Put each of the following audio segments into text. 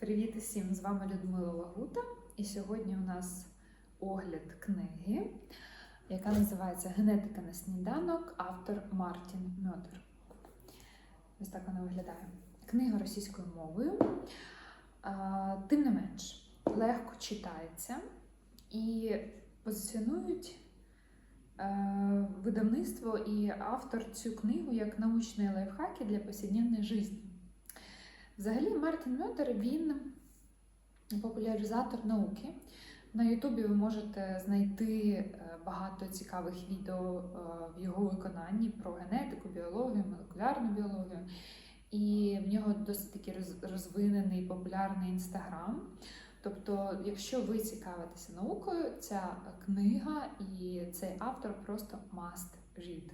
Привіт усім! З вами Людмила Лагута. І сьогодні у нас огляд книги, яка називається Генетика на сніданок, автор Мартін Мьодер. Ось так вона виглядає. Книга російською мовою. Тим не менш, легко читається і позиціонують е, видавництво і автор цю книгу як научні лайфхаки для повсякденної житті. Взагалі, Мартін Мьодер він популяризатор науки. На Ютубі ви можете знайти е, багато цікавих відео е, в його виконанні про генетику, біологію, молекулярну біологію. І в нього досить таки розвинений популярний інстаграм. Тобто, якщо ви цікавитеся наукою, ця книга і цей автор просто must read.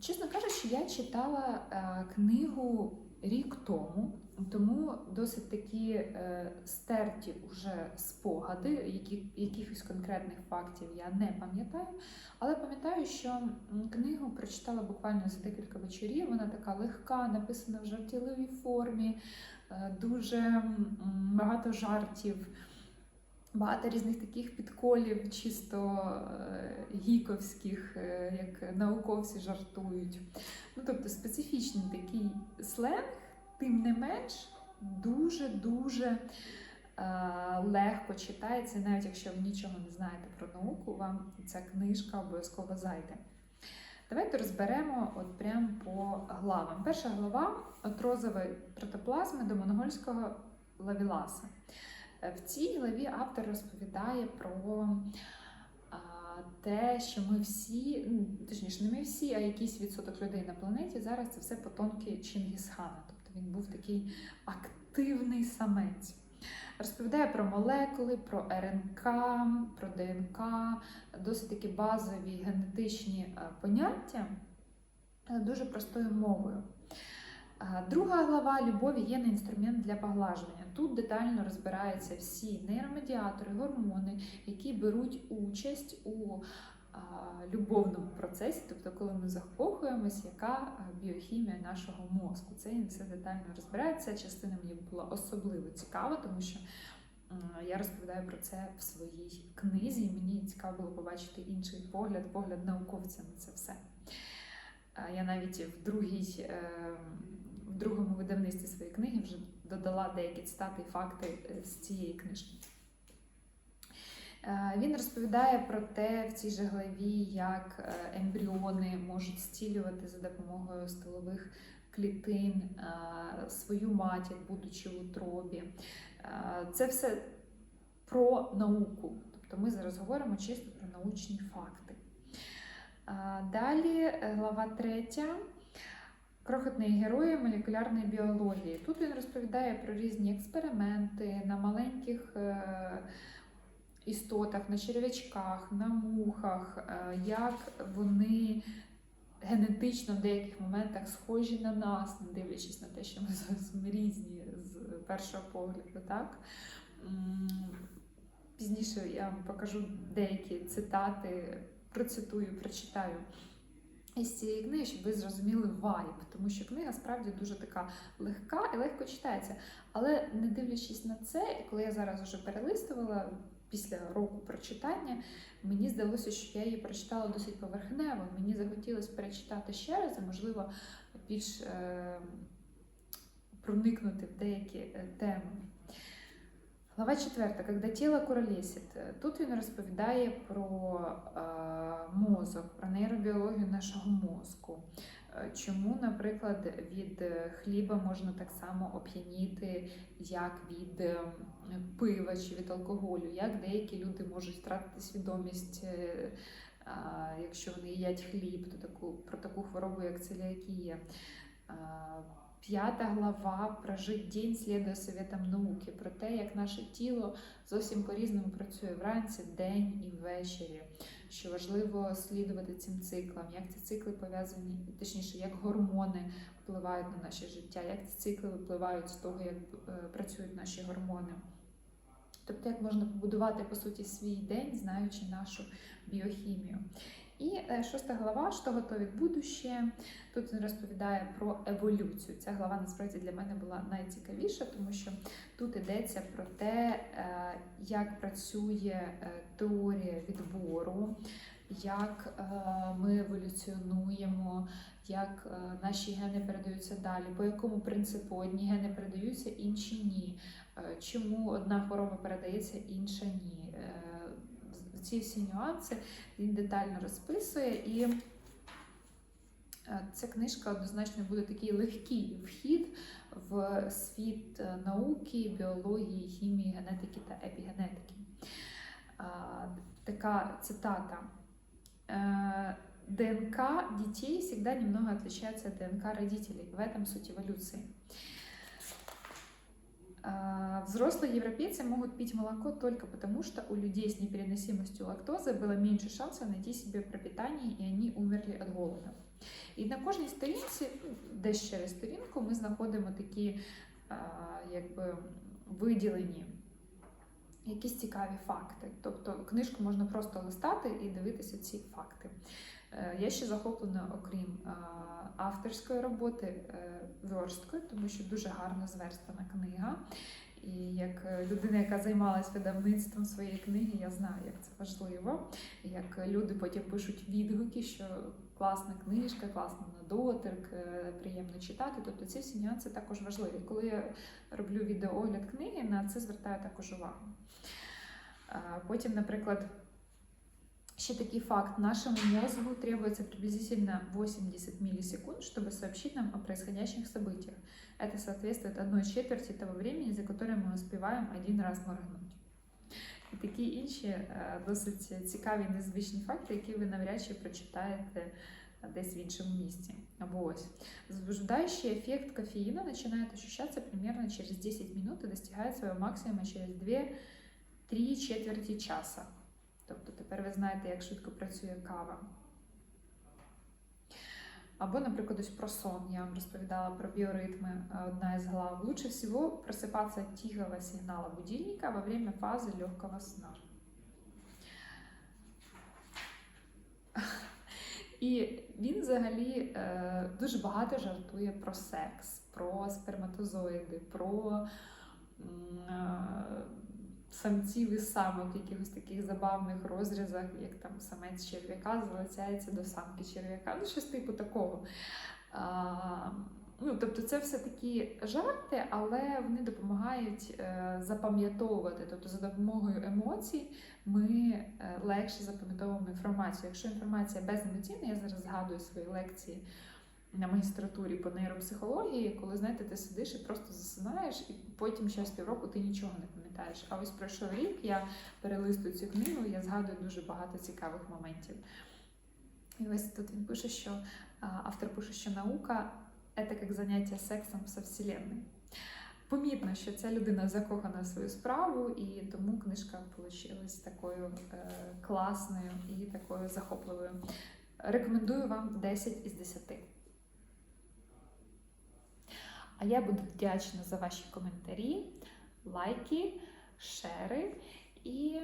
Чесно кажучи, я читала е, книгу рік тому, тому досить такі е, стерті вже спогади, які, якихось конкретних фактів я не пам'ятаю. Але пам'ятаю, що книгу прочитала буквально за декілька вечорів. Вона така легка, написана в жартівливій формі, е, дуже багато жартів. Багато різних таких підколів, чисто е, гіковських, е, як науковці жартують. Ну, тобто специфічний такий сленг, тим не менш, дуже-дуже е, легко читається, навіть якщо ви нічого не знаєте про науку, вам ця книжка обов'язково зайде. Давайте розберемо от прямо по главам. Перша глава от розової протоплазми до монгольського лавіласа. В цій главі автор розповідає про те, що ми всі, ну, точніше, не ми всі, а якийсь відсоток людей на планеті зараз це все потомки Чингісхана. Тобто він був такий активний самець. Розповідає про молекули, про РНК, про ДНК, досить такі базові генетичні е, поняття дуже простою мовою. Друга глава любові є не інструмент для поглажування. Тут детально розбираються всі нейромедіатори, гормони, які беруть участь у любовному процесі, тобто, коли ми закохуємось, яка біохімія нашого мозку. Це все детально розбирається. Частина мені була особливо цікава, тому що я розповідаю про це в своїй книзі, і мені цікаво було побачити інший погляд, погляд науковця на це все. Я навіть в другій. е, в другому видавництві своєї книги вже додала деякі цитати і факти е, з цієї книжки. Е, Він розповідає про те в цій же главі, як ембріони можуть зцілювати за допомогою столових клітин свою матір, будучи в утробі. Це все про науку. Тобто ми зараз говоримо чисто про научні факти. Далі е, глава третя. Крохотні герої молекулярної біології. Тут він розповідає про різні експерименти на маленьких е, істотах, на черв'ячках, на мухах, е, як вони генетично в деяких моментах схожі на нас, не дивлячись на те, що ми зовсім різні з першого погляду. Так? Пізніше я вам покажу деякі цитати, процитую, прочитаю із цієї книги, щоб ви зрозуміли вайб, тому що книга справді дуже така легка і легко читається. Але не дивлячись на це, і коли я зараз вже перелистувала після року прочитання, мені здалося, що я її прочитала досить поверхнево. Мені захотілося перечитати ще раз, і, можливо, більш е, проникнути в деякі е, теми. Глава 4. Когда тіло куролесить. Тут він розповідає про е, мозок, про нейробіологію нашого мозку. Е, Чому, наприклад, від е, хліба можна так само оп'яніти, як від е, пива чи від алкоголю, як деякі люди можуть втратити свідомість, е, якщо вони їдять хліб, то таку, про таку хворобу, як целіакія. А, П'ята глава прожить день слідує советам науки про те, як наше тіло зовсім по-різному працює вранці, день і ввечері. Що важливо слідувати цим циклам, як ці цикли пов'язані, точніше, як гормони впливають на наше життя, як ці цикли випливають з того, як е, працюють наші гормони. Тобто, як можна побудувати по суті свій день, знаючи нашу біохімію. І е, шоста глава, що готовить будуще. Тут він розповідає про еволюцію. Ця глава насправді для мене була найцікавіша, тому що тут йдеться про те, е, як працює е, теорія відбору, як ми еволюціонуємо, як наші гени передаються далі, по якому принципу одні гени передаються, інші ні. Чому одна хвороба передається, інша ні Е, з- Ці всі нюанси він детально розписує і. е, Ця книжка однозначно буде такий легкий вхід в світ е, науки, біології, хімії, генетики та епігенетики. А, Така цитата. Э, ДНК детей всегда немного отличается от ДНК родителей. В этом суть эволюции. А, Взрослые европейцы могут пить молоко только потому, что у людей с непереносимостью лактозы было меньше шансов найти себе пропитание, и они умерли от голода. І на кожній сторінці, ну, десь через сторінку, ми знаходимо такі а, якби, виділені якісь цікаві факти. Тобто книжку можна просто листати і дивитися ці факти. Е, Я ще захоплена, окрім авторської роботи, е, версткою, тому що дуже гарно зверстана книга. І як е, людина, яка займалась видавництвом своєї книги, я знаю, як це важливо. Як люди потім пишуть відгуки, що класна книжка, класно на доторк, е, приємно читати. Тобто ці всі нюанси також важливі. Коли я роблю відеоогляд книги, на це звертаю також увагу. Потім, наприклад, ще такий факт. Нашему мозгу требуется приблизительно 80 миллисекунд, чтобы сообщить нам о происходящих событиях. Это соответствует одной четверти того времени, за которое мы успеваем один раз моргнуть. І такі інші е, досить цікаві незвичні факти, які ви навряд чи прочитаєте десь в іншому місці. Або ось. Возбуждающий эффект кофеина начинает ощущаться примерно через 10 минут и достигает своего максимума через 2-3 четверті часа. Тобто тепер ви знаєте, як швидко працює кава. Або, наприклад, ось про сон. Я вам розповідала про біоритми, е, одна із глав. Лучше всего просыпаться от сигнала будильника во время фазы легкого сна. І він взагалі е, дуже багато жартує про секс, про сперматозоїди, про самців і самок, в якихось таких забавних розрізах, як там самець черв'яка залицяється до самки черв'яка, ну щось типу такого. А, ну, тобто це все такі жарти, але вони допомагають е, запам'ятовувати. Тобто за допомогою емоцій ми е, легше запам'ятовуємо інформацію. Якщо інформація беземоційна, я зараз згадую свої лекції на магістратурі по нейропсихології, коли знаєте, ти сидиш і просто засинаєш, і потім через півроку ти нічого не пам'ятаєш. А ось пройшов рік, я перелистую цю книгу, я згадую дуже багато цікавих моментів. І ось тут він пише, що автор пише, що наука це як заняття сексом со Вселенной. Помітно, що ця людина закохана в свою справу, і тому книжка вийшла такою е, класною і такою захопливою. Рекомендую вам 10 із 10. А я буду вдячна за ваші коментарі, лайки, шери. І